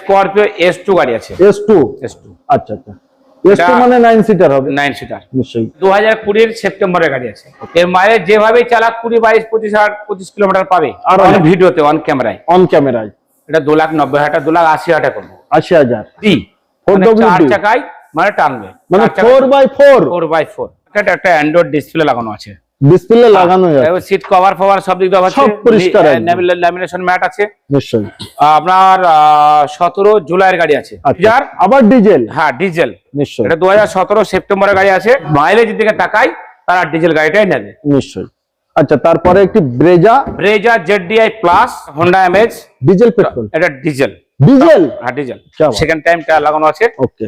Scorpio S two গাড়ি আছে। S two S two আচ্ছা আচ্ছা। এস টু মানে নাইন সিটার হবে? নাইন সিটার নিশ্চয়ই। দু হাজার কুড়ির সেপ্টেম্বরের গাড়ি আছে। এর মাইলেজ যেভাবে চালাক কুড়ি বাইশ পঁচিশ হাজার পঁচিশ কিলোমিটার পাবে। আর অন ভিডিওতে অন ক্যামেরায় অন ক্যামেরায় এটা দু লাখ নব্বই হাজার দু লাখ আশি হাজার করব। আশি হাজার? ডি 4WD চার চাকায় মানে টানবে। মানে four by four four by four এটা একটা অ্যান্ড্রয়েড ডিসপ্লে লাগানো আছে। ডিসপ্লে লাগানো যায় সিট কভার ফভার সব দিক দিয়ে সব পরিষ্কার ল্যামিনেশন ম্যাট আছে। নিশ্চয়ই। আপনার 17 জুলাইয়ের গাড়ি আছে। আচ্ছা। যার আবার ডিজেল হ্যাঁ ডিজেল নিশ্চয়ই। এটা 2017 সেপ্টেম্বরের গাড়ি আছে। মাইলেজ দিকে তাকাই তারা ডিজেল গাড়িটাই নেবে। নিশ্চয়ই। আচ্ছা তারপরে একটি Brezza Brezza ZDI plus Honda Amaze diesel petrol এটা ডিজেল ডিজেল হ্যাঁ ডিজেল সেকেন্ড টাইম টায়ার লাগানো আছে। ওকে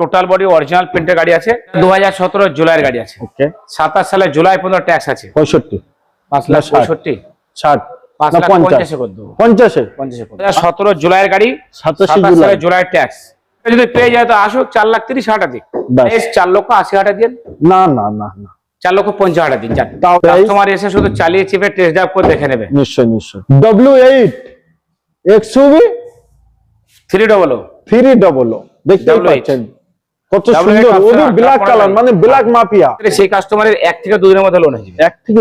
টোটাল বডি অরিজিনাল প্রিন্টের গাড়ি আছে। দু হাজার সতেরো জুলাইয়ের গাড়ি আছে। সাতাশ সালে জুলাই পর্যন্ত ট্যাক্স আছে। পঁয়ষট্টি। পাঁচ লাখ ষাট। পঁয়ষট্টি। ষাট। পাঁচ লাখ পঞ্চাশে। করে দেবো। পঞ্চাশে? পঞ্চাশে করে দেবো। সতেরো জুলাইয়ের গাড়ি জুলাই। ট্যাক্স যদি পেয়ে যায় তো আসুক চার লাখ তিরিশ হাজার। চার লক্ষ আশি হাজার দিন না না না না। চার লক্ষ পঞ্চাশ হাজার দিন? কাস্টমার এসে শুধু চালিয়ে চিপে টেস্ট ড্রাইভ করে দেখে নেবে। নিশ্চয় নিশ্চয় W eight three double three double দেখতেই পাচ্ছেন। কত সুন্দর। ব্ল্যাক কালার মানে ব্ল্যাক মাফিয়া সেই কাস্টমারের এক থেকে মধ্যে লোন এক থেকে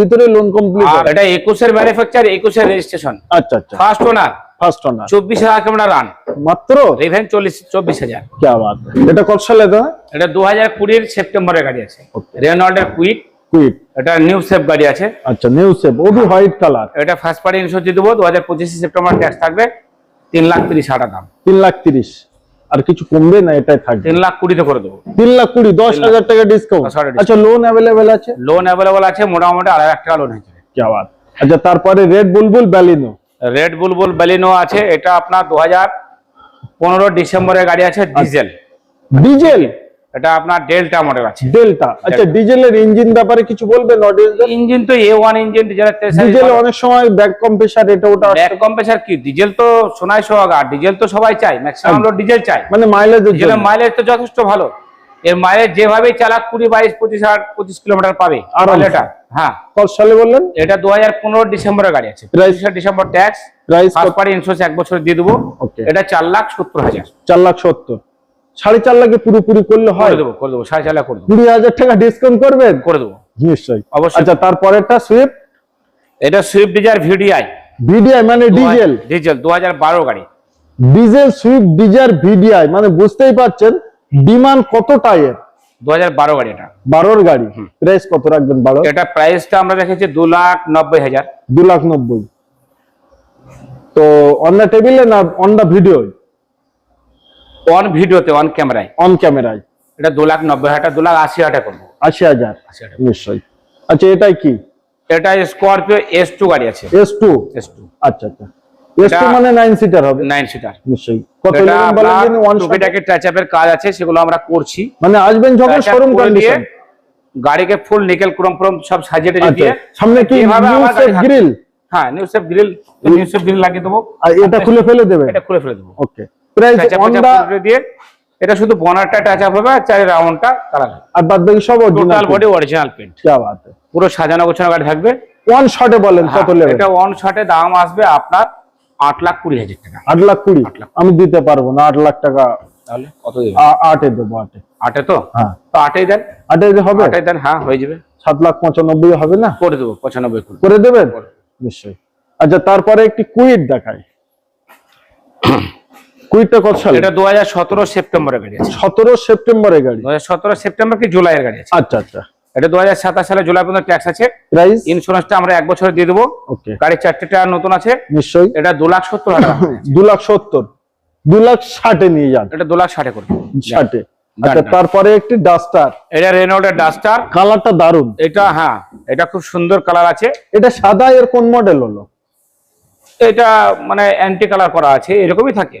ভিতরে লোন কমপ্লিট আর এটা একুশের ম্যানুফ্যাকচার একুশের রেজিস্ট্রেশন আচ্ছা আচ্ছা। ফার্স্ট ওনার ফার্স্ট চব্বিশ হাজার রান মাত্র? রিভেন চল্লিশ চব্বিশ হাজার। কি বাত এটা কত সালে দাদা এটা দু হাজার কুড়ির সেপ্টেম্বরের গাড়ি আছে। রেনল্ডের কুইক কুইট এটা নিউ সেফ গাড়ি আছে। আচ্ছা নিউ সেপ ওবি হোয়াইট কালার এটা ফার্স্ট পার্টি ইন্স্যুরেন্স দিয়ে দেবো। দু হাজার পঁচিশে সেপ্টেম্বর ট্যাক্স থাকবে। তিন লাখ তিরিশ হাজার দাম। তিন লাখ তিরিশ। আর কিছু কমবে না এটাই থাকবে। তিন লাখ কুড়িতে করে দেবো। তিন লাখ কুড়ি দশ হাজার টাকা ডিসকাউন্ট আচ্ছা লোন অ্যাভেলেবেল আছে? লোন অ্যাভেলেবেল আছে মোটামুটি আড়াই লাখ টাকা লোন হয়েছে। যাওয়ার আচ্ছা তারপরে রেড বুলবুল ব্যালিনো রেড বুলবুল ব্যালিনো আছে এটা আপনার দু হাজার পনেরো ডিসেম্বরের গাড়ি আছে ডিজেল ডিজেল এটা আপনার ডেল্টা মডেল আছে। ডেল্টা আচ্ছা ডিজেলের ইঞ্জিন ব্যাপারে কিছু বলবেন অডিয়েন্স ইঞ্জিন তো এ ওয়ান ইঞ্জিন ডিজেলের ডিজেল অনেক সময় ব্যাক কম্প্রেসার এটা ওটা ব্যাক কম্প্রেসার কি? ডিজেল তো সোনাই সোহাগা ডিজেল তো সবাই চায় ম্যাক্সিমাম লোক ডিজেল চায়। মানে মাইলেজের ডিজেলের মাইলেজ তো যথেষ্ট ভালো। এর মাইলেজ যেভাবে চালাক কুড়ি বাইশ পঁচিশ হাজার পঁচিশ কিলোমিটার পাবে। আরামসে। এটা হ্যাঁ। কত সালে বললেন? এটা দু হাজার পনেরো ডিসেম্বরের গাড়ি আছে? পঁচিশে ডিসেম্বর ট্যাক্স প্রাইস পার্টি ইন্স্যুরেন্স এক বছর দিয়ে দেবো. এটা চার লাখ সত্তর হাজার। চার লাখ সত্তর। সাড়ে চার লাখে পুরোপুরি করলে হয়। দেবো করে দেবো সাড়ে চার লাখ করে দেবো। কুড়ি হাজার টাকা ডিসকাউন্ট করবেন? করে দেবো। নিশ্চয়ই। অবশ্যই। আচ্ছা তারপরেরটা সুইফট এটা সুইফট ডিজায়ার ভিডিআই ভিডিআই মানে ডিজেল ডিজেল দু হাজার বারো গাড়ি। ডিজেল সুইফট ডিজার ভিডিআই মানে বুঝতেই পারছেন ডিমান্ড কত টায়ার দু হাজার বারো গাড়ি এটা। বারোর গাড়ি। প্রাইস কত রাখবেন বারো? এটা প্রাইসটা আমরা রেখেছি দু লাখ নব্বই হাজার। দু লাখ নব্বই। তো অন্য টেবিলে না অন দ্য ভিডিও অন ভিডিওতে অন ক্যামেরায় অন ক্যামেরায় এটা দু লাখ নব্বই হাজার দু লাখ আশি হাজার করব। আশি হাজার? নিশ্চয়ই। আচ্ছা এটাই কি? এটা স্করপিও এস টু গাড়ি আছে। এস টু এস টু আচ্ছা আচ্ছা। এস টু এটা- মানে নাইন সিটার হবে? নাইন সিটার নিশ্চয়ই। কত টাচ আপের কাজ আছে সেগুলো আমরা করছি। মানে আসবেন যখন শোরুম কন্ডিশন গাড়িকে ফুল নিকেল ক্রোম ক্রোম সব সাজিয়ে আচ্ছা দিয়ে সামনে কি গ্রিল হ্যাঁ new shape grill new shape grill লাগিয়ে দেবো। আর এটা খুলে ফেলে দেবেন এটা খুলে ফেলে দেবো। ওকে প্রাইস হন্ডা দিয়ে এটা শুধু বনারটা টাচ আপ হবে আর চারি রাউন্ডটা কালার আর বাদ বাকি সব total original body original paint কি বাত পুরো সাজানো গোছানো গাড়ি থাকবে। ওয়ান শটে বলেন হ্যাঁ, কত নেবেন এটা ওয়ান শটে দাম আসবে আপনার আট লাখ কুড়ি হাজার টাকা। আট লাখ কুড়ি? লাখ। আমি দিতে পারব না আট লাখ টাকা। তাহলে কত দেবে আ- আটে দেবো আটে। আটে তো? হ্যাঁ। তো আটেই দেন। হবে? দেন হ্যাঁ হয়ে যাবে। সাত লাখ পঁচানব্বই হবে না? করে দেবো পঁচানব্বই করে। করে দেবেন। নিশ্চয়ই। আচ্ছা তারপরে একটি কুইট দেখাই। কুইটটা কত সালে? এটা দু হাজার সতেরো সেপ্টেম্বরের গাড়ি আছে। সতেরো সেপ্টেম্বরে গাড়ি। দু হাজার সতেরো সেপ্টেম্বর কি জুলাইয়ের গাড়ি আছে? আচ্ছা আচ্ছা। এটা সালে জুলাই পর্যন্ত ট্যাক্স আছে। প্রাইস ইন্স্যুরেন্সটা আমরা এক বছরে দিয়ে দেবো। ওকে গাড়ির চারটে টায়ার নতুন আছে। নিশ্চয়ই। এটা লাখ হাজার লাখ সত্তর। দু লাখ ষাটে নিয়ে যান। এটা লাখ করব আচ্ছা তারপরে একটি ডাস্টার এটা রেনোল্ডের ডাস্টার কালারটা দারুণ এটা হ্যাঁ এটা খুব সুন্দর কালার আছে। এটা সাদা এর কোন মডেল হলো? এটা মানে অ্যান্টি কালার করা আছে এরকমই থাকে।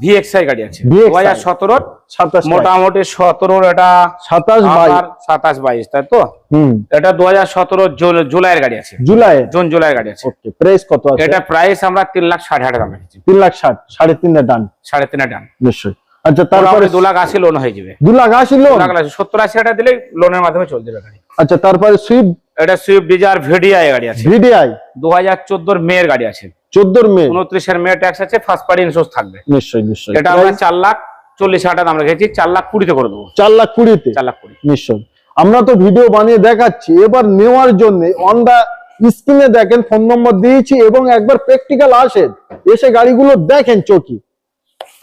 ভিএক্সআই গাড়ি আছে। দু VXI হাজার সতেরোর সাতাশ মোটামুটি সতেরোর এটা সাতাশ সাতাশ বাইশ তাই তো? হুম। এটা দু হাজার সতেরো জুলাইয়ের গাড়ি আছে। জুলাই? জুন জুলাইয়ের গাড়ি আছে। ওকে প্রাইস কত আছে? এটা প্রাইস আমরা তিন লাখ ষাট হাজার দাম রেখেছি। তিন লাখ ষাট সাড়ে তিনের ডান সাড়ে তিনে ডান নিশ্চয়ই। আচ্ছা তারপরে দু লাখ আশি লোন হয়ে যাবে। দু লাখ আশি লোন দু লাখ আশি সত্তর আশি টাকা দিলে লোনের মাধ্যমে চলে যাবে গাড়ি। আচ্ছা তারপরে সুইফট এটা সুইফট ডিজায়ার ভিডিআই গাড়ি আছে। ভিডিআই 2014 এর মে এর গাড়ি আছে। 14 এর মে? 29 এর মে ট্যাক্স আছে ফার্স্ট পার্টি ইনস্যুরেন্স থাকবে। নিশ্চয়ই নিশ্চয়ই। এটা আমরা 4 লাখ 40 হাজার আমরা রেখেছি 4 লাখ 20 তে করে দেবো। 4 লাখ 20 তে 4 লাখ 20 নিশ্চয়ই। আমরা তো ভিডিও বানিয়ে দেখাচ্ছি এবার নেওয়ার জন্য অন দা স্ক্রিনে দেখেন ফোন নম্বর দিয়েছি এবং একবার প্র্যাকটিক্যাল আসেন এসে গাড়িগুলো দেখেন চোখে।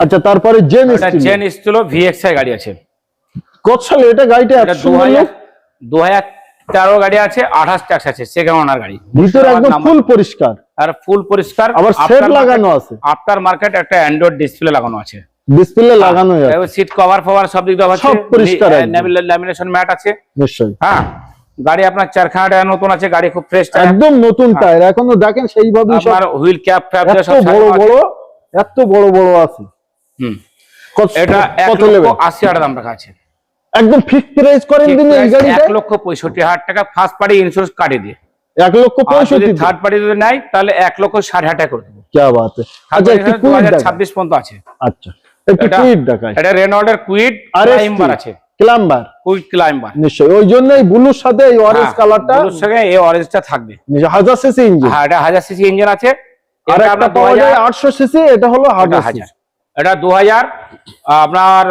আচ্ছা তারপরে Zen Estilo Zen Estilo VXI গাড়ি আছে কত সালে এটা গাড়িটা 2000 তেরো গাড়ি আছে আঠাশ ট্যাক্স আছে সেকেন্ড ওনার গাড়ি? ভিতরে একদম ফুল পরিষ্কার। আর ফুল পরিষ্কার আবার সেট লাগানো আছে। আফটার মার্কেট একটা অ্যান্ড্রয়েড ডিসপ্লে লাগানো আছে। ডিসপ্লে লাগানো আছে। সিট কভার ফভার সব দিক দিয়ে সব পরিষ্কার। ল্যামিনেশন ম্যাট আছে। নিশ্চয়ই। হ্যাঁ গাড়ি আপনার চারখানা টায়ার নতুন আছে গাড়ি খুব ফ্রেশ টায়ার। একদম নতুন টায়ার। এখনও দেখেন সেইভাবে সব আপনার হুইল ক্যাপ ফ্যাপ এত সব বড় বড় এত বড় বড় আছে। হুম। এটা এক কত লক্ষ নেবেন? আশি হাজার দাম রাখা আছে। একদম প্রাইস করেন দিন এই গাড়িটা। লক্ষ 65 হাজার টাকা ফার্স্ট পার্টি ইন্স্যুরেন্স কাটে দিয়ে। 1 লক্ষ 65 থার্ড পার্টি যদি নাই তাহলে 1 লক্ষ 60 হাজার টাকা করে দেব। কি বাত আচ্ছা একটু আছে। আচ্ছা একটু কুইড দেখাই। এটা কুইড ক্লাইম্বার আছে। ক্লাইম্বার কুইড ক্লাইম্বার নিশ্চয় ওই জন্যই ব্লুর সাথে এই অরেঞ্জ কালারটা ব্লুর সাথে এই অরেঞ্জটা থাকবে। 1000 সিসি ইঞ্জিন হ্যাঁ এটা 1000 সিসি ইঞ্জিন আছে। আর একটা 2800 সিসি এটা হলো 1000 সিসি এটা দু হাজার আপনার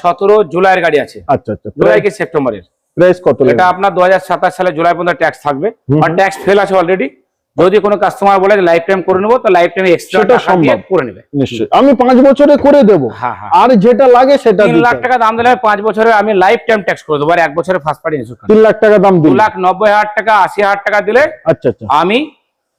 সতেরো জুলাইয়ের গাড়ি আছে। আচ্ছা আচ্ছা। জুলাই কি সেপ্টেম্বরের? প্রাইস কত এটা আপনার দু হাজার সাতাশ সালে জুলাই পর্যন্ত ট্যাক্স থাকবে। আর ট্যাক্স ফেল আছে অলরেডি যদি কোনো কাস্টমার বলে লাইফ টাইম করে নেব তো লাইফ টাইম এক্সট্রা সম্ভব। করে নেবে। নিশ্চয়ই। আমি পাঁচ বছরে করে দেব। হ্যাঁ হ্যাঁ। আর যেটা লাগে সেটা তিন লাখ টাকা দাম দিলে পাঁচ বছরে আমি লাইফ টাইম ট্যাক্স করে দেবো। আর এক বছরে ফার্স্ট পার্টি ইন্স্যুরেন্স তিন লাখ টাকা দাম দু লাখ নব্বই হাজার টাকা আশি হাজার টাকা দিলে আচ্ছা আচ্ছা। আমি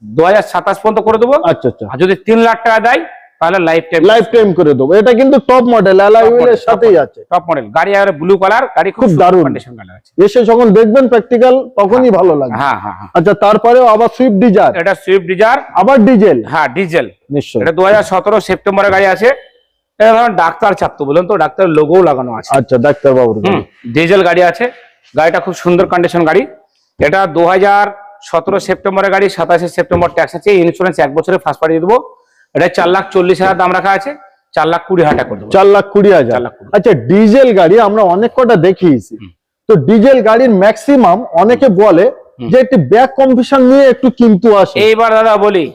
দু হাজার সাতাশ পর্যন্ত করে দেবো। আচ্ছা আচ্ছা। যদি তিন লাখ টাকা দেয় তাহলে লাইফ টাইম লাইফ টাইম করে দেবো। এটা কিন্তু টপ মডেল অ্যালাই হুইলের সাথেই আছে। টপ মডেল গাড়ি আর ব্লু কালার গাড়ি খুব দারুণ। কন্ডিশন গাড়ি আছে। এসে যখন দেখবেন প্র্যাকটিক্যাল তখনই ভালো লাগবে। হ্যাঁ হ্যাঁ হ্যাঁ। আচ্ছা তারপরেও আবার সুইফট ডিজার এটা সুইফট ডিজার আবার ডিজেল হ্যাঁ ডিজেল নিশ্চয়ই। এটা দু হাজার সতেরো সেপ্টেম্বরের গাড়ি আছে। এটা ধরুন ডাক্তার চাপতো বলুন তো ডাক্তার লোগোও লাগানো আছে। আচ্ছা ডাক্তার বাবুর ডিজেল গাড়ি আছে। গাড়িটা খুব সুন্দর কন্ডিশন গাড়ি। এটা দু হাজার সতেরো সেপ্টেম্বরের গাড়ি সাতাশে সেপ্টেম্বর ট্যাক্স আছে। ইন্স্যুরেন্স এক বছরে ফার্স্ট পাঠিয়ে দেবো। এটা চার লাখ চল্লিশ হাজার দাম রাখা আছে চার লাখ কুড়ি হাজার টাকা করে চার লাখ কুড়ি হাজার। আচ্ছা ডিজেল গাড়ি আমরা অনেক কটা দেখিয়েছি। তো ডিজেল গাড়ির ম্যাক্সিমাম অনেকে বলে যে একটি ব্যাক কম্পিটিশন নিয়ে একটু কিন্তু আসে। এইবার দাদা বলি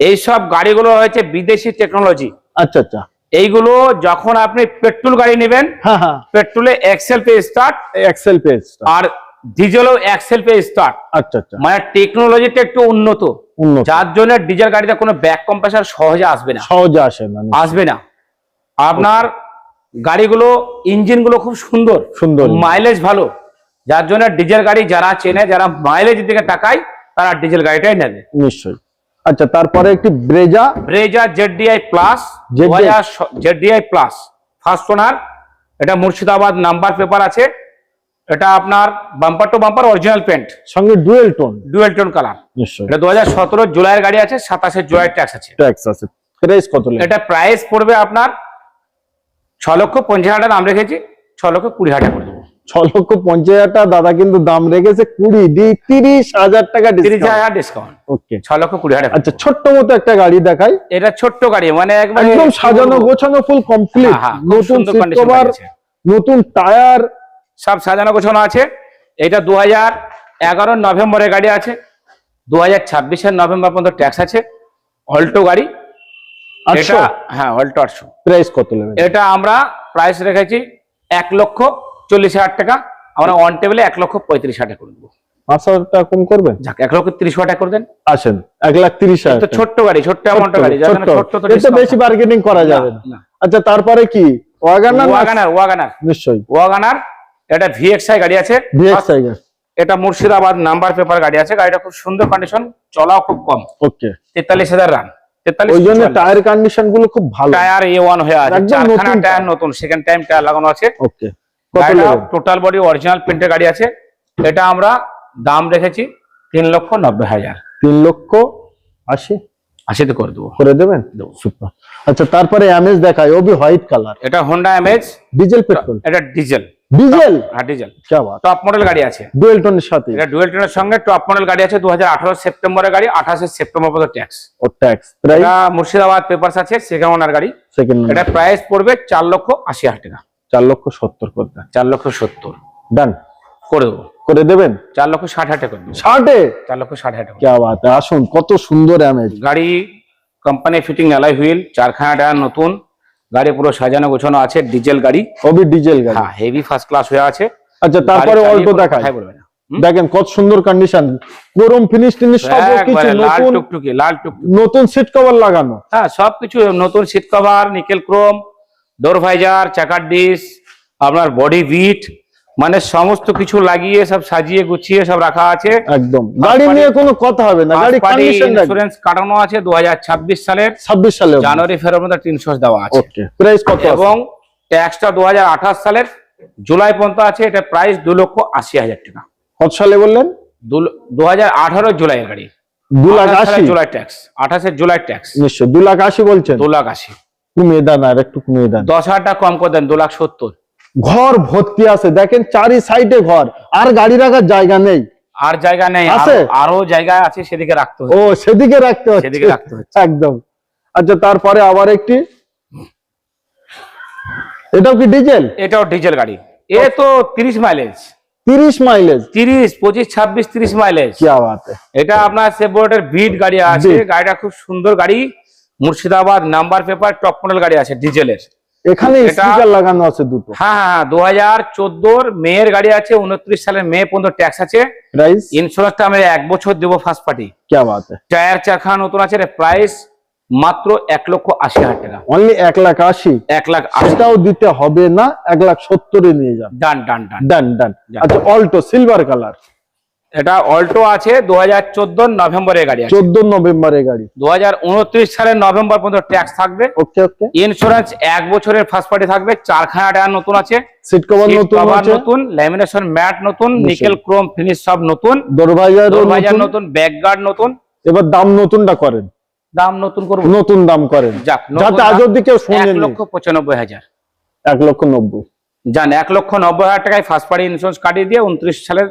এইসব গাড়িগুলো হয়েছে বিদেশি টেকনোলজি আচ্ছা আচ্ছা। এইগুলো যখন আপনি পেট্রোল গাড়ি নেবেন হ্যাঁ হ্যাঁ। পেট্রোলে এক্সেল পে স্টার্ট এক্সেল পেজ আর ডিজেলও এক্সেল পে স্টার্ট আচ্ছা আচ্ছা। মানে টেকনোলজিটা একটু উন্নত। যার জন্য ডিজেল গাড়িতে কোনো ব্যাক কম্প্রেসার সহজে আসবে না। সহজে আসে না আসবে না। আপনার গাড়িগুলো ইঞ্জিনগুলো খুব সুন্দর। সুন্দর। মাইলেজ ভালো। যার জন্য ডিজেল গাড়ি যারা চেনে যারা মাইলেজের দিকে তাকায় তারা ডিজেল গাড়িটাই নেবে। নিশ্চয়ই। আচ্ছা তারপরে একটি Brezza Brezza ZDI plus ZDI ZDI plus first owner এটা মুর্শিদাবাদ নাম্বার পেপার আছে। এটা আপনার bumper to bumper original paint সঙ্গে dual tone dual tone colour এটা দু হাজার সতেরো জুলাইয়ের গাড়ি আছে সাতাশে জুলাই ট্যাক্স আছে। ট্যাক্স আছে। প্রাইস কত এটা প্রাইস পড়বে আপনার ছ লক্ষ পঞ্চাশ হাজার দাম রেখেছি ছ লক্ষ কুড়ি হাজার করে দেবো। ছ লক্ষ পঞ্চাশ হাজার টাকা দাদা কিন্তু দাম রেখেছে কুড়ি তিরিশ হাজার টাকা তিরিশ হাজার ডিসকাউন্ট ওকে ছ লক্ষ কুড়ি হাজার আচ্ছা ছোট্ট মতো একটা গাড়ি দেখাই। এটা ছোট্ট গাড়ি মানে একদম সাজানো গোছানো ফুল কমপ্লিট হ্যাঁ, হ্যাঁ, নতুন সিট কভার নতুন টায়ার সব সাজানো গোছানো আছে। এটা দু হাজার এগারো নভেম্বরের গাড়ি আছে। দু হাজার ছাব্বিশের নভেম্বর পর্যন্ত ট্যাক্স আছে। অল্টো গাড়ি। এটা হ্যাঁ অল্টো আটশো। প্রাইস কত এটা আমরা প্রাইস রেখেছি এক লক্ষ চল্লিশ হাজার টাকা। আমরা অন টেবিলে এক লক্ষ পঁয়ত্রিশ হাজার টাকা করে দেবো। পাঁচ হাজার টাকা কম করবেন? যাক এক লক্ষ তিরিশ হাজার টাকা করে দেন। আসেন এক লাখ তিরিশ হাজার ছোট্ট গাড়ি ছোট্ট অ্যামাউন্ট গাড়ি ছোট্ট। বেশি বার্গেনিং করা যাবে। আচ্ছা তারপরে কি? ওয়াগানার ওয়াগানার নিশ্চয়ই। ওয়াগানার এটা ভিএক্সআই গাড়ি আছে। ভিএক্স টাইগার এটা মুর্শিদাবাদ নাম্বার পেপার গাড়ি আছে। গাড়িটা খুব সুন্দর কন্ডিশন চলাও খুব কম। ওকে তেতাল্লিশ হাজার রান ওই জন্য টায়ার কন্ডিশনগুলো খুব ভালো। টায়ার এ ওয়ান হয়ে আছে। চারখানা টায়ার নতুন। সেকেন্ড টাইম টায়ার লাগানো আছে। ওকে টোটাল বডি অরিজিনাল প্রিন্টের গাড়ি আছে। এটা আমরা দাম রেখেছি তিন লক্ষ নব্বই হাজার। তিন লক্ষ আশি? আশিতে করে দেবো। করে দেবেন? দেবো। সুপার আচ্ছা তারপরে এমএস দেখায় ওবি হোয়াইট কালার এটা হোন্ডা এমএজ ডিজেল পেট্রোল এটা ডিজেল ডিজেল হ্যাঁ ডিজেল টপ মডেল গাড়ি আছে। ডুয়েল টোনের সাথে? এটা ডুয়েল টোনের সঙ্গে টপ মডেল গাড়ি আছে 2018 সেপ্টেম্বরের গাড়ি 28 সেপ্টেম্বর পর্যন্ত ট্যাক্স ও ট্যাক্স এটা মুর্শিদাবাদ পেপারস আছে সেকেন্ড ওনার গাড়ি। সেকেন্ড এটা প্রাইস পড়বে 4 লক্ষ 80 হাজার টাকা। 4 লক্ষ 70 দেন 4 লক্ষ 70 ডান করে দেবো। করে দেবেন? 4 লক্ষ 60 হাজার করে দেবো। 60 এ 4 লক্ষ 60 হাজার টাকা কি বাত আসুন কত সুন্দর অ্যামেজ গাড়ি কোম্পানি ফিটিং অ্যালয় হুইল চারখানা টায়ার নতুন। গাড়ি পুরো সাজানো গোছানো আছে ডিজেল গাড়ি। ওবি ডিজেল গাড়ি। হ্যাঁ হেভি ফার্স্ট ক্লাস হয়ে আছে। আচ্ছা তারপরে অল্টো বলবেন দেখায় কথাই না। দেখেন কত সুন্দর কন্ডিশন গরম ফিনিশ টিনিশ সব কিছু নতুন টুকটুকি লাল টুকটুকি। নতুন সিট কভার লাগানো। হ্যাঁ সবকিছু নতুন seat cover nickel chrome door visor চাকার ডিস আপনার বডি বিট মানে সমস্ত কিছু লাগিয়ে সব সাজিয়ে গুছিয়ে সব রাখা আছে। একদম। গাড়ি নিয়ে কোনো কথা হবে না। গাড়ি কন্ডিশন ইন্স্যুরেন্স কাটানো আছে দু হাজার ছাব্বিশ সালের। ছাব্বিশ সালে জানুয়ারি ফেব্রুয়ারি মধ্যে তিনশো দেওয়া আছে। ওকে প্রাইস কত এবং ট্যাক্সটা দু সালের। জুলাই পর্যন্ত আছে এটা প্রাইস দু লক্ষ আশি হাজার টাকা। কত সালে বললেন? দু হাজার আঠারো জুলাইয়ের গাড়ি। দু লাখ 28 আশি? জুলাই ট্যাক্স আঠাশের জুলাই ট্যাক্স নিশ্চয় দু লাখ আশি বলছেন? দু লাখ আশি। কমিয়ে দেন আর একটু কমিয়ে দেন দশ হাজার টাকা কম করে দেন দু লাখ সত্তর। ঘর ভর্তি আছে। দেখেন চারি সাইডে ঘর। আর গাড়ি রাখার জায়গা নেই। আর জায়গা নেই আছে? আরো- জায়গা আছে সেদিকে রাখতে ও সেদিকে রাখতে হচ্ছে। সেদিকে রাখতে হচ্ছে। একদম। আচ্ছা তারপরে আবার একটি। এটাও কি ডিজেল এটাও ডিজেল গাড়ি। এ তো তিরিশ মাইলেজ তিরিশ মাইলেজ তিরিশ পঁচিশ ছাব্বিশ তিরিশ মাইলেজ কি বাত এটা আপনার সেবোর্ডের বিট গাড়ি আছে। গাড়িটা খুব সুন্দর গাড়ি। Murshidabad number paper top model গাড়ি আছে ডিজেলের এখানে স্টিকার লাগানো আছে দুটো। হ্যাঁ হ্যাঁ দু হাজার চোদ্দোর মেয়ের গাড়ি আছে উনত্রিশ সালের মে পর্যন্ত ট্যাক্স আছে। প্রাইস ইন্স্যুরেন্সটা আমি এক বছর দেবো ফার্স্ট পার্টি কি বাত है টায়ার চারখানা নতুন আছে প্রাইস মাত্র এক লক্ষ আশি হাজার টাকা। অনলি এক লাখ আশি? এক লাখ আশি। সেটাও দিতে হবে না এক লাখ সত্তরে নিয়ে যান done done done done done done. আচ্ছা অল্টো সিলভার কালার এটা অল্টো আছে দু হাজার চোদ্দ নভেম্বরের গাড়ি চোদ্দ নভেম্বরে গাড়ি। দু হাজার উনত্রিশ সালের নভেম্বর পর্যন্ত ট্যাক্স থাকবে। ওকে ওকে। ইন্স্যুরেন্স এক বছরের ফার্স্ট পার্টি থাকবে চারখানা টায়ার নতুন আছে। সিট কভার নতুন নতুন ল্যামিনেশন ম্যাট নতুন নিকেল ক্রোম ফিনিশ সব নতুন। নতুন? নতুন ব্যাক গার্ড নতুন। এবার দাম নতুনটা করেন। দাম নতুন করব। নতুন দাম করেন। যাক যাতে আজ অব্দি কেউ এক লক্ষ পঁচানব্বই হাজার। এক লক্ষ নব্বই। যান এক লক্ষ নব্বই হাজার টাকায় ফার্স্ট পার্টি ইন্স্যুরেন্স কাটিয়ে দিয়ে উনত্রিশ সালের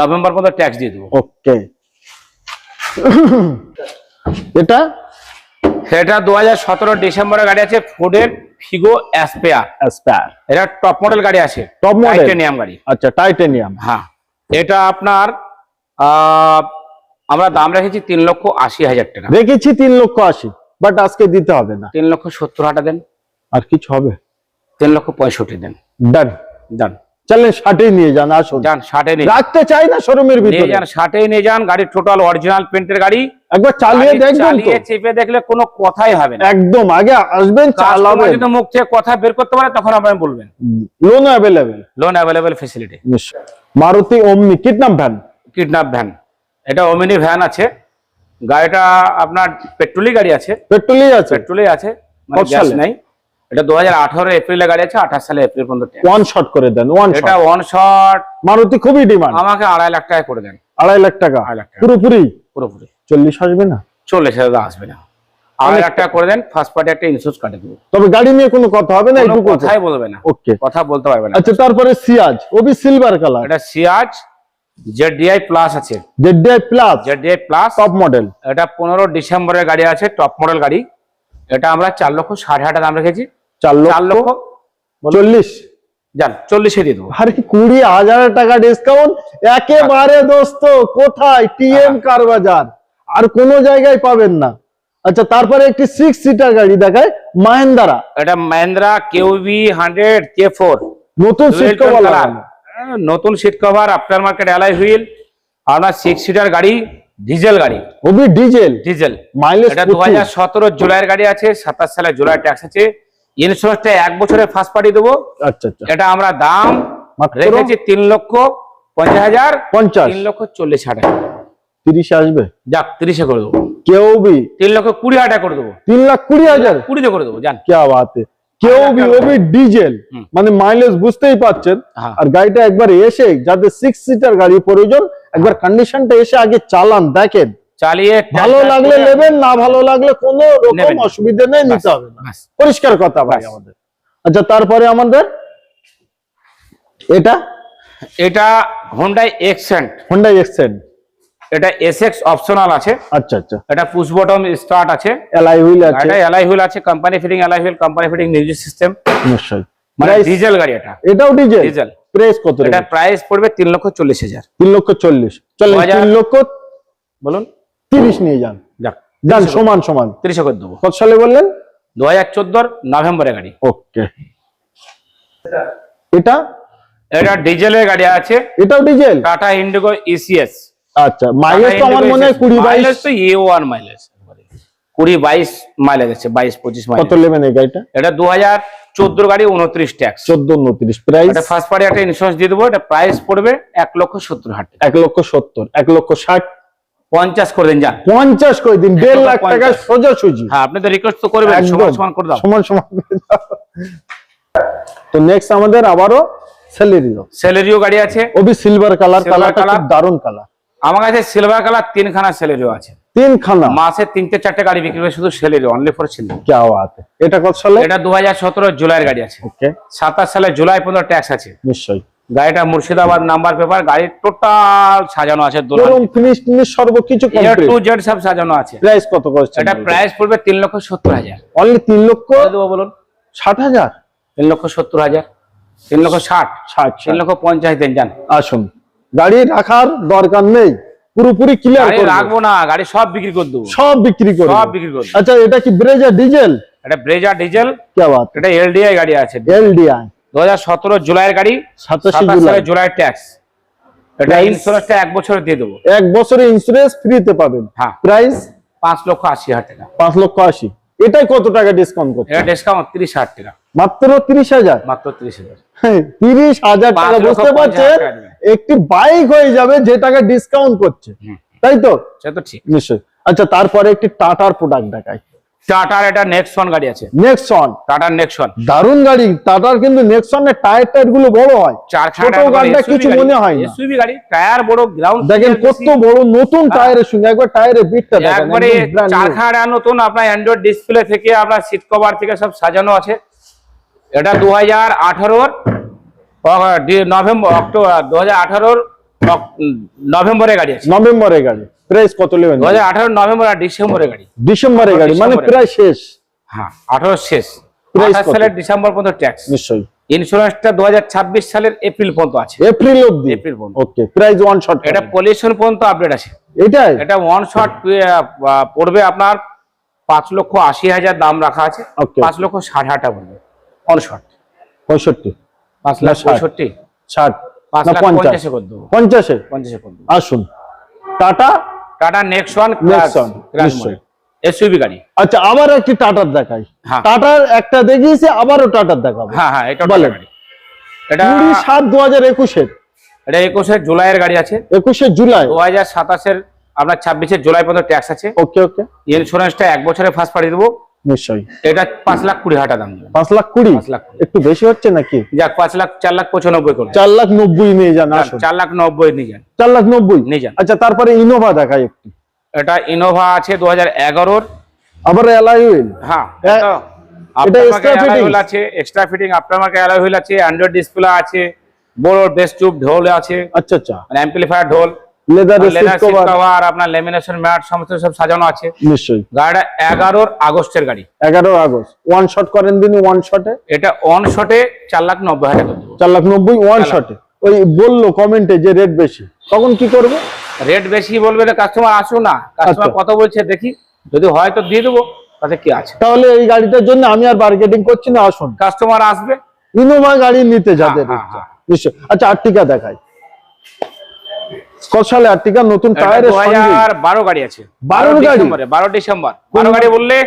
নভেম্বর পর্যন্ত ট্যাক্স দিয়ে দেবো। ওকে এটা? সেটা দু হাজার সতেরো ডিসেম্বরের গাড়ি আছে ফোর্ডের ফিগো অ্যাসপেয়ার অ্যাসপায়ার এটা টপ মডেল গাড়ি আছে। Top model? টাইটেনিয়াম গাড়ি। আচ্ছা টাইটেনিয়াম হ্যাঁ। এটা আপনার আহ, আমরা দাম রেখেছি তিন লক্ষ আশি হাজার টাকা। রেখেছি তিন লক্ষ আশি বাট আজকে দিতে হবে না। তিন লক্ষ সত্তর হাজার দেন। আর কিছু হবে? তিন লক্ষ পঁয়ষট্টি দেন। ডান যান চলেন ষাটে নিয়ে যান আসুন। যান ষাটে নিয়ে রাখতে চাই না শোরুমের ভিতরে। যান ষাটেই নিয়ে যান গাড়ি টোটাল অরিজিনাল পেন্টের গাড়ি। একবার চালিয়ে দেখবেন তো। চেপে দেখলে কোনো কথাই হবে না। একদম আগে আসবেন চালাবেন যদি মুখ থেকে কথা বের করতে পারে তখন আপনি বলবেন। লোন অ্যাভেলেবেল লোন ফেসিলিটি নিশ্চয় Maruti Omni kidnap van? Kidnap van এটা ওমিনি ভ্যান আছে। গাড়িটা আপনার পেট্রোলই গাড়ি আছে। পেট্রোলই আছে। পেট্রোলই আছে মানে গ্যাস নাই। এটা দু হাজার আঠারো এপ্রিলে গাড়ি আছে আঠাশ সালে এপ্রিল পর্যন্ত ওয়ান শট করে দেন ওয়ান এটা ওয়ান শট মারুতি খুবই ডিমান্ড আমাকে আড়াই লাখ টাকা করে দেন। আড়াই লাখ টাকা। পুরোপুরি? পুরোপুরি। চল্লিশ আসবে না? চল্লিশ হাজার আসবে না। আড়াই লাখ টাকা করে দেন ফার্স্ট পার্টি একটা ইন্স্যুরেন্স কাটে দেবো। তবে গাড়ি নিয়ে কোনো কথা হবে না কথাই বলবে না। ওকে কথা বলতে পারবে না। আচ্ছা তারপরে সিয়াজ ওবি সিলভার কালার। এটা সিয়াজ জেডিআই প্লাস আছে। ZDI plus? ZDI plus. Top model এটা পনেরো ডিসেম্বরের গাড়ি আছে টপ মডেল গাড়ি। এটা আমরা চার লক্ষ ষাট হাজার দাম রেখেছি। চার লক্ষ চল্লিশ। যান চল্লিশে দিয়ে দেবো। আরে কুড়ি হাজার টাকা ডিসকাউন্ট একেবারে দোস্ত কোথায়? টিএম কার বাজার আর কোনো জায়গায় পাবেন না। আচ্ছা তারপরে একটি সিক্স সিটার গাড়ি দেখায় মাহেন্দারা। এটা Mahindra KUV hundred K four. নতুন সিট কভার লাগানো। নতুন seat cover after market alloy wheel আপনার সিক্স সিটার গাড়ি। ডিজেল গাড়ি। খুবই ডিজেল। ডিজেল। মাইলেজ এটা 2017 জুলাইয়ের গাড়ি আছে 27 সালে জুলাই ট্যাক্স আছে। ইনস্যুরেন্সটা এক বছরের ফাস্ট পার্টি দেবো। আচ্ছা আচ্ছা। এটা আমরা দাম রেখেছি 3 লক্ষ 50000 হাজার 50 3 লক্ষ 40 হাজার 30 আসবে? যাক 30 করে দেবো। কেউ বি? 3 লক্ষ 20 হাজার করে দেবো। 3 লক্ষ 20000 হাজার? 20 করে দেবো জান কি বাতে। কেউ ডিজেল। মানে মাইলেজ বুঝতেই পাচ্ছেন। হ্যাঁ। আর গাড়িটা একবার এসে যাদের সিক্স সিটার গাড়ি প্রয়োজন একবার কন্ডিশনটা এসে আগে চালান দেখেন। চালিয়ে ভালো লাগলে নেবেন না ভালো লাগলে কোনো রকম। অসুবিধা নেই নিতে হবে না। পরিষ্কার কথা ভাই আমাদের। আচ্ছা তারপরে আমাদের? এটা? এটা হোন্ডাই এক্সেন্ট হোন্ডা এক্সেন্ট এটা এসএক্স অপশনাল আছে। আচ্ছা আচ্ছা। এটা পুশ বটম স্টার্ট আছে। এলআই হুইল আছে। এটা এলাই হুইল আছে company fitting alloy wheel company fitting music system নিশ্চয়ই। মানে ডিজেল গাড়ি এটা। এটাও ডিজেল ডিজেল প্রাইস কত এটা প্রাইস পড়বে তিন লক্ষ চল্লিশ হাজার। তিন লক্ষ চল্লিশ। চলেন হাজার- তিন লক্ষ বলুন। তিরিশ নিয়ে যান। যাক যান সমান সমান। তিরিশে করে দেবো। কত সালে বললেন? দু হাজার চোদ্দোর নভেম্বরে গাড়ি। ওকে। এটা? এটা ডিজেলের গাড়ি আছে। এটাও ডিজেল টাটা ইন্ডিগো ইসিএস আচ্ছা মাইলেজ তো আমার মনে হয় কুড়ি বাইশ। মাইলেজ তো এ ওয়ান মাইলেজ কুড়ি বাইশ মাইলেজ আছে বাইশ পঁচিশ কত নেবেন এই গাড়িটা? এটা দু হাজার চোদ্দোর গাড়ি উনত্রিশ ট্যাক্স চোদ্দ উনত্রিশ। প্রাইস এটা ফার্স্ট পার্টি একটা ইন্স্যুরেন্স দিয়ে দেবো এটা প্রাইস পড়বে এক লক্ষ সত্তর হাজার এক লক্ষ সত্তর এক লক্ষ ষাট। পঞ্চাশ করে দিন যান। পঞ্চাশ করে দিন দেড় লাখ টাকা সোজা সুজি হ্যাঁ আপনি তো রিকোয়েস্ট তো করবেন। সমান সমান করে দাও। সমান সমান তো নেক্সট আমাদের আবারও স্যালারিও স্যালারিও গাড়ি আছে। ওবি সিলভার কালার কালারটা দারুণ কালার আমার কাছে সিলভার কালার তিনখানা সেলেরিও আছে। তিনখানা? মাসে তিনটে চারটে গাড়ি বিক্রি করে শুধু সেলেরিও অনলি ফর সেলেরিও এটা কত সালে? এটা 2017 জুলাইয়ের গাড়ি আছে। ওকে 27 সালে জুলাই পর্যন্ত ট্যাক্স আছে। নিশ্চয়ই। গাড়িটা মুর্শিদাবাদ নাম্বার পেপার গাড়ি টোটাল সাজানো আছে দুলহন ফিনিশ ফিনিশ সর্বকিছু কমপ্লিট টু জেড সব সাজানো আছে। প্রাইস কত করছে এটা প্রাইস পড়বে তিন লক্ষ 70 হাজার। অনলি 3 লক্ষ দেবো বলুন? 60 হাজার? 3 লক্ষ 70 হাজার। 3 লক্ষ 60 60 3 লক্ষ 50 দেন জান। আসুন। গাড়ি রাখার দরকার নেই। পুরোপুরি ক্লিয়ার করে রাখব না গাড়ি সব বিক্রি করে দেবো। সব বিক্রি করে সব বিক্রি করে আচ্ছা এটা কি ব্রেজার ডিজেল এটা ব্রেজার ডিজেল কে বাত? এটা এলডিআই গাড়ি আছে। এলডিআই 2017 এর গাড়ি 27 জুলাই। জুলাই ট্যাক্স এটা ইন্স্যুরেন্সটা এক বছরে দিয়ে দেবো। এক বছরে ইন্স্যুরেন্স ফ্রিতে পাবেন। হ্যাঁ। প্রাইস 5 লক্ষ 80 হাজার টাকা। 5 লক্ষ 80 এটাই কত টাকা ডিসকাউন্ট করছে? এটা ডিসকাউন্ট তিরিশ হাজার টাকা। মাত্র তিরিশ হাজার? মাত্র তিরিশ হাজার। হ্যাঁ, তিরিশ হাজার পাঁচ টাকা বুঝতে পারছেন। একটি বাইক হয়ে যাবে যে টাকা ডিসকাউন্ট করছে। তাই তো? সেটা তো ঠিক। নিশ্চয়ই। আচ্ছা তারপরে একটি টাটার প্রোডাক্ট দেখাই। টাটার এটা নেক্সন গাড়ি আছে। নেক্সন টাটার নেক্সন গাড়ি। টাটার কিন্তু নেক্সনের টায়ার টায়ারগুলো বড় হয়। ছোট গাড়িটা কিছু মনে হয় না। এসইবি গাড়ি টায়ার বড় গ্রাউন্ড দেখেন কত বড় নতুন টায়ারের সঙ্গে একবার টায়ারের বিটটা দেখেন একবারে একদম brand new। চারখানা নতুন আপনার অ্যান্ড্রয়েড ডিসপ্লে থেকে আপনার সিট কভার থেকে সব সাজানো আছে। এটা দু হাজার আঠারোর নভেম্বর অক্টোবর দু হাজার আঠারোর নভেম্বরের গাড়ি আছে। নভেম্বরের গাড়ি। প্রাইস কত নেবেন? দু হাজার আঠারো নভেম্বর আর ডিসেম্বরের গাড়ি। ডিসেম্বরের গাড়ি মানে প্রায় শেষ। হ্যাঁ আঠারো শেষ। Price আঠাশ কত? সালের ডিসেম্বর পর্যন্ত ট্যাক্স নিশ্চয়ই। ইন্স্যুরেন্সটা দু ছাব্বিশ সালের এপ্রিল পর্যন্ত আছে। এপ্রিল অবধি? এপ্রিল পর্যন্ত। ওকে প্রাইস ওয়ান শট এটা পলিউশন পর্যন্ত আপডেট আছে। এটাই? এটা ওয়ান শট পড়বে আপনার পাঁচ লক্ষ আশি হাজার দাম রাখা আছে। Okay. পাঁচ লক্ষ ষাট হাজার পড়বে। অন শট পঁয়ষট্টি। পাঁচ না, লাখ ষাট। পঁয়ষট্টি। ষাট। পাঁচ না লাখ পঞ্চাশ। পঞ্চাশে করে দেবো। পঞ্চাশে? পঞ্চাশে করে দেবো। আসুন। টাটা। টাটা নেক্সন নিশ্চয়ই। এসইবি গাড়ি। আচ্ছা আবার একটি টাটার দেখাই। হ্যাঁ। টাটার একটা দেখিয়েছে আবারও টাটার দেখাবো। হ্যাঁ হ্যাঁ এটা বলেন। এটা সাত দু হাজার একুশের। এটা একুশে জুলাইয়ের গাড়ি আছে। একুশে জুলাই। দু হাজার সাতাশের আপনার ছাব্বিশের জুলাই পর্যন্ত ট্যাক্স আছে। ওকে ওকে ইন্স্যুরেন্সটা এক বছরে ফার্স্ট পাঠিয়ে দেবো। নিশ্চয়ই। এটা পাঁচ লাখ কুড়ি দাম পাঁচ লাখ কুড়ি? লাখ একটু বেশি হচ্ছে নাকি? যাক পাঁচ লাখ চার লাখ পঁচানব্বই চার লাখ নব্বই নিয়ে যান চার লাখ নব্বই নিয়ে যান। চার লাখ নব্বই? নিয়ে যান। আচ্ছা তারপরে ইনোভা দেখাই একটু। এটা ইনোভা আছে দু হাজার এগারোর। আবার হ্যাঁ এটা? আছে এক্সট্রা ফিটিং আপনার আছে অ্যান্ড্রয়েড ডিসপ্লে আছে বড় বেস টিউব ঢোল আছে। আচ্ছা আচ্ছা। মানে অ্যাম্পলিফায়ার ঢোল। লেদার লেদার সিট কভার আপনার লেমিনেশন ম্যাট সমস্ত সব সাজানো আছে। নিশ্চয়ই। গাড়িটা এগারোর আগস্টের গাড়ি। এগারো আগস্ট। ওয়ান শট করেন দিন ওয়ান শটে এটা অন শটে লাখ হাজার টাকা লাখ নব্বই ওয়ান শটে ওই বলল কমেন্টে যে রেট বেশি। তখন কি করবে? রেট বেশি বলবে কাস্টমার আসুক না। কাস্টমার আচ্ছা। কত বলছে দেখি। যদি হয় তো দিয়ে দেবো তাতে কি আছে? তাহলে এই গাড়িটার জন্য আমি আর মার্কেটিং করছি না আসুন। কাস্টমার আসবে। ইনোভা গাড়ি নিতে যাদের হ্যাঁ। হ্যাঁ। নিশ্চয় আচ্ছা আর্টিকা দেখাই। কত আর্টিকা? নতুন টায়ারের সঙ্গে? হাজার বারো গাড়ি আছে। 12 গাড়ি? ডিসেম্বরে বারো ডিসেম্বর। বারো গাড়ি বললে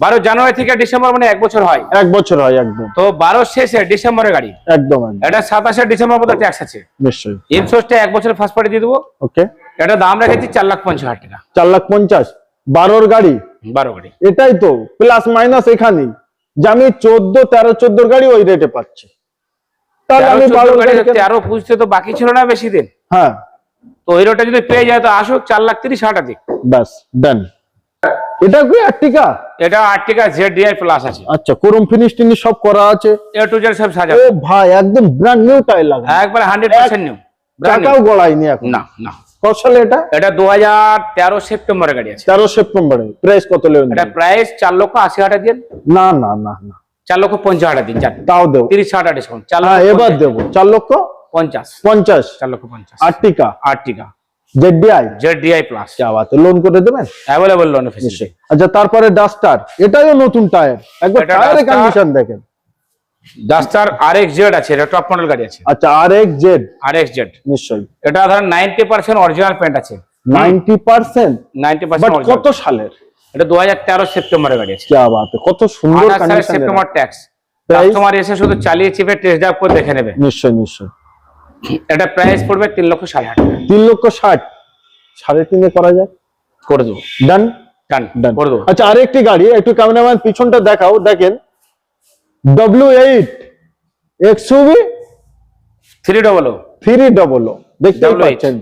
বারো জানুয়ারি থেকে ডিসেম্বর মানে এক বছর হয়। এক বছর হয় একদম। তো বারো শেষে ডিসেম্বরের গাড়ি। একদম এটা সাতাশে ডিসেম্বর মধ্যে ট্যাক্স আছে। নিশ্চয়ই। ইন্স্যুরেন্সটা এক বছরের ফার্স্ট পার্টি দিয়ে দেবো। ওকে। এটা দাম রেখেছি চার লাখ পঞ্চাশ হাজার টাকা। চার লাখ পঞ্চাশ। বারোর গাড়ি? বারো গাড়ি। এটাই তো। প্লাস মাইনাস এখানেই। যে আমি চোদ্দ তেরো চোদ্দোর গাড়ি ওই রেটে পাচ্ছি। তাহলে আমি চোদ্দ বারোর গাড়ি গাড়ি কেন- তেরো পুষতে তো বাকি ছিল না বেশি দিন। হ্যাঁ। তো হিরোটা যদি পেয়ে যায় তো আসুক চার লাখ তিরিশ হাজার দিক। ব্যাস ডান এটা কি আর্টিকা এটা আর্টিকা জেড প্লাস আছে। আচ্ছা কোরম ফিনিশ টিনিশ সব করা আছে। এ টু জেড সব সাজা। ও ভাই একদম ব্র্যান্ড নিউ টায়ার লাগা একবার হান্ড্রেড পার্সেন্ট নিউ টাকাও গড়ায়নি এখন। না না। কত এটা? এটা দু হাজার তেরো সেপ্টেম্বরের গাড়ি আছে। তেরো সেপ্টেম্বরে। প্রাইস কত এটা প্রাইস লক্ষ হাজার দিন না না না না। লক্ষ হাজার দিন যান। তাও দেবো। তিরিশ হাজার ডিসকাউন্ট হ্যাঁ লক্ষ এবার পঞ্চাশ। দেবো। চার লক্ষ পঞ্চাশ। পঞ্চাশ। চার লক্ষ পঞ্চাশ। Ertiga Ertiga ZDI Z DI plus যা বাত লোন করে দেবেন? অ্যাভেলেবল লোন ফেসিলিটি আচ্ছা তারপরে ডাস্টার এটাও নতুন টায়ার একবার টায়ারের কন্ডিশন দেখেন। ডাস্টার জেড আছে এটা টপ মডেল গাড়ি আছে। আচ্ছা আর এক্স জেড জেড নিশ্চয়ই। এটা ধরেন অরিজিনাল আছে। বাট কত সালের? এটা দু হাজার তেরো সেপ্টেম্বরের গাড়ি আছে। বাত কত সুন্দর কন্ডিশন সেপ্টেম্বর ট্যাক্স? কাস্টমার এসে শুধু চালিয়ে চিপে টেস্ট ড্রাইভ করে দেখে নেবে। নিশ্চয় নিশ্চয় এটা প্রাইস পড়বে তিন লক্ষ ষাট। তিন লক্ষ ষাট। সাড়ে তিনে করা যায়? করে দেবো। ডান ডান ডান করে দেবো। আচ্ছা আরেকটি গাড়ি একটু ক্যামেরাম্যান পিছনটা দেখাও দেখেন। W eight XUV three double three double দেখতে পাচ্ছেন।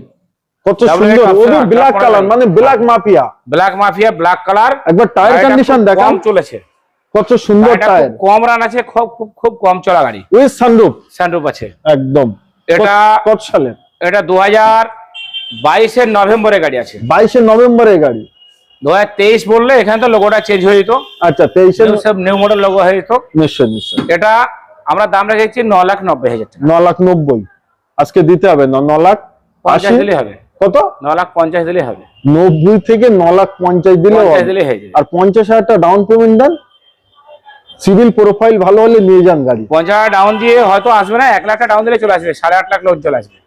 কত সুন্দর option ব্ল্যাক কালার মানে black mafia black mafia black colour একবার টায়ার কন্ডিশন দেখান কম চলেছে। কত সুন্দর টায়ার কম রান আছে খুব খুব খুব কম চলা গাড়ি। উইথ সানরুফ স্যান্ডরুপ আছে। একদম। এটা কত সালের এটা দু হাজার বাইশের নভেম্বরে গাড়ি আছে। বাইশে নভেম্বরের গাড়ি। দু হাজার তেইশ বললে এখানে তো লোগোটা চেঞ্জ হয়ে যেত। আচ্ছা তেইশে সব নিউ মডেল লোগো হয়ে যেত। নিশ্চয় নিশ্চয় এটা আমরা দাম রেখেছি ন লাখ নব্বই হাজার টাকা। ন লাখ নব্বই। আজকে দিতে হবে ন লাখ পঞ্চাশ দিলে হবে। কত? ন লাখ পঞ্চাশ দিলে হবে। নব্বই থেকে ন লাখ পঞ্চাশ দিলে হয়ে আর পঞ্চাশ হাজার টাকা ডাউন পেমেন্ট দেন। সিভিল প্রোফাইল ভালো হলে নিয়ে যান গাড়ি। পঞ্চাশ হাজার ডাউন দিয়ে হয়তো আসবে না এক লাখ ডাউন দিলে চলে আসবে সাড়ে আট লাখ লোন চলে আসবে।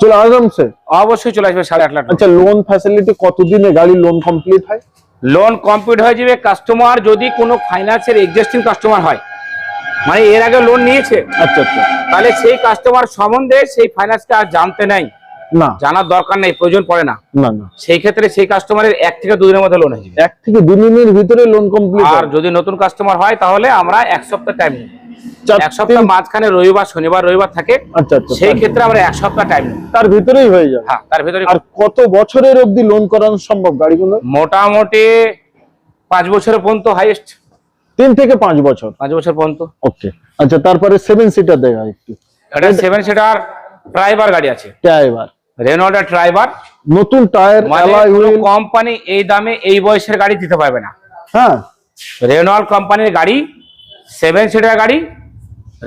চলে আরামসে অবশ্যই চলে আসবে সাড়ে আট লাখ আচ্ছা লোন ফ্যাসিলিটি কতদিনে গাড়ি লোন কমপ্লিট হয়? লোন কমপ্লিট হয়ে যাবে কাস্টমার যদি কোনো ফাইন্যান্সের এক্সিস্টিং কাস্টমার হয়। মানে এর আগে লোন নিয়েছে। আচ্ছা আচ্ছা। তাহলে সেই কাস্টমার সম্বন্ধে সেই ফাইন্যান্সটা আর জানতে নাই। না। জানার দরকার নেই প্রয়োজন পড়ে না। না না। সেই ক্ষেত্রে সেই কাস্টমারের এক থেকে দুদিনের মধ্যে লোন হয়ে যাবে। এক থেকে দু দিনের ভিতরে লোন কমপ্লিট আর যদি নতুন কাস্টমার হয় তাহলে আমরা এক সপ্তাহ টাইম নিই এক সপ্তাহ মাঝখানে রবিবার শনিবার রবিবার থাকে। আচ্ছা আচ্ছা সেই ক্ষেত্রে আমরা এক সপ্তাহ টাইম তার ভিতরেই হয়ে যাবে। হ্যাঁ তার ভিতরে আর কত বছরের অবধি লোন করানো সম্ভব গাড়িগুলো? মোটামুটি পাঁচ বছরের পর্যন্ত হাইয়েস্ট তিন থেকে পাঁচ বছর। পাঁচ বছর পর্যন্ত। ওকে আচ্ছা তারপরে সেভেন সিটার দেখা একটু। এটা সেভেন সিটার ড্রাইভার গাড়ি আছে। ড্রাইভার রেনল্ডের ড্রাইভার নতুন টায়ার মানে কোম্পানি এই দামে এই বয়সের গাড়ি দিতে পারবে না। হ্যাঁ। রেনল্ড কোম্পানির গাড়ি সেভেন সিটার গাড়ি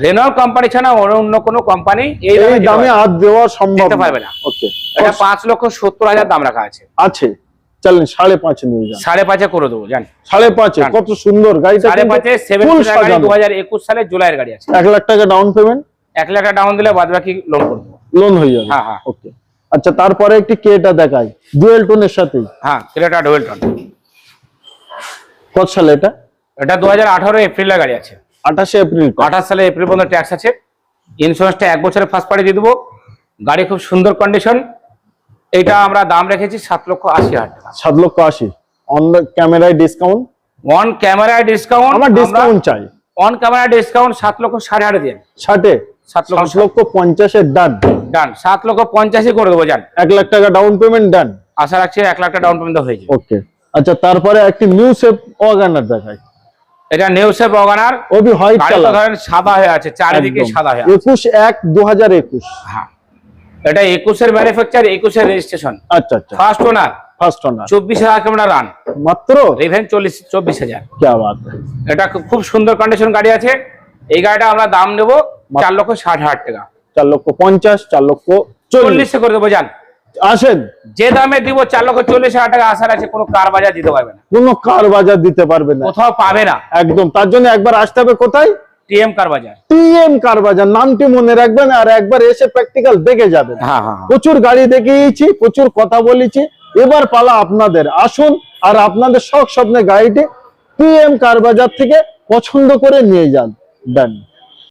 রেনল্ড কোম্পানি ছাড়া অন্য কোনো কোম্পানি এই দামে আর দেওয়া সম্ভব দিতে পারবে না। ওকে এটা পাঁচ লক্ষ সত্তর হাজার দাম রাখা আছে। আছে। চলেন সাড়ে পাঁচে নিয়ে যান। সাড়ে পাঁচে করে দেবো জান। সাড়ে পাঁচে। কত সুন্দর গাড়িটা সাড়ে পাঁচে সেভেন গাড়ি। দু হাজার একুশ সালে জুলাইয়ের গাড়ি আছে। এক লাখ টাকা ডাউন পেমেন্ট এক লাখ টাকা ডাউন দিলে বাদ বাকি লোন করব লোন হয়ে যাবে। হ্যাঁ, হ্যাঁ। ওকে আচ্ছা তারপরে একটি কেটা দেখাই। ডুয়েল টোনের সাথে হ্যাঁ ক্রেটা ডুয়েল টন কত সালে এটা? এটা দু হাজার আঠারো এপ্রিলের গাড়ি আছে। আঠাশে এপ্রিল আঠাশ সালে এপ্রিল পর্যন্ত ট্যাক্স আছে। ইন্স্যুরেন্সটা এক বছরের ফার্স্ট পার্টি দিয়ে দেবো। গাড়ি খুব সুন্দর কন্ডিশন এটা আমরা দাম রেখেছি সাত লক্ষ আশি হাজার টাকা। সাত লক্ষ আশি। অন ক্যামেরায় ডিসকাউন্ট অন ক্যামেরায় ডিসকাউন্ট আমার ডিসকাউন্ট চাই। অন ক্যামেরা ডিসকাউন্ট সাত লক্ষ সাড়ে আট দিন ষাটে? সাত লক্ষ পঞ্চাশের ডান সাত লক্ষ করে দেবো এক লাখ টাকা ডাউন পেমেন্ট আশা রাখছি এক লাখ টাকা ডাউন পেমেন্ট হয়ে ওকে আচ্ছা তারপরে একটি নিউ শেপ অর্গানার দেখায় এটা নিউ শেপ অর্গানার ওবি হোয়াইট কালার ধরেন সাদা হয়ে আছে চারিদিকে সাদা হয়ে আছে। 21 1 2021 হ্যাঁ। এটা 21 এর ম্যানুফ্যাকচার 21 এর রেজিস্ট্রেশন আচ্ছা আচ্ছা first owner first owner run মাত্র? এটা খুব সুন্দর কন্ডিশন গাড়ি আছে। এই গাড়িটা আমরা দাম নেব চার লক্ষ ষাট হাজার টাকা। চার লক্ষ পঞ্চাশ চার লক্ষ চল্লিশে। করে দেবো যান। আসেন। যে দামে দিব চার লক্ষ চল্লিশ হাজার টাকা আসার আছে কোনো কার বাজার দিতে পারবে না। কোনো কার বাজার দিতে পারবে না। কোথাও পাবে না। একদম তার জন্য একবার আসতে হবে কোথায়? টিএম কার বাজার। টিএম কার বাজার নামটি মনে রাখবেন আর একবার এসে প্র্যাকটিক্যাল দেখে যাবেন। হ্যাঁ হ্যাঁ প্রচুর গাড়ি দেখিয়েছি প্রচুর কথা বলেছি। এবার পালা আপনাদের আসুন আর আপনাদের শখ স্বপ্নের গাড়িটি টিএম কার বাজার থেকে পছন্দ করে নিয়ে যান। দেন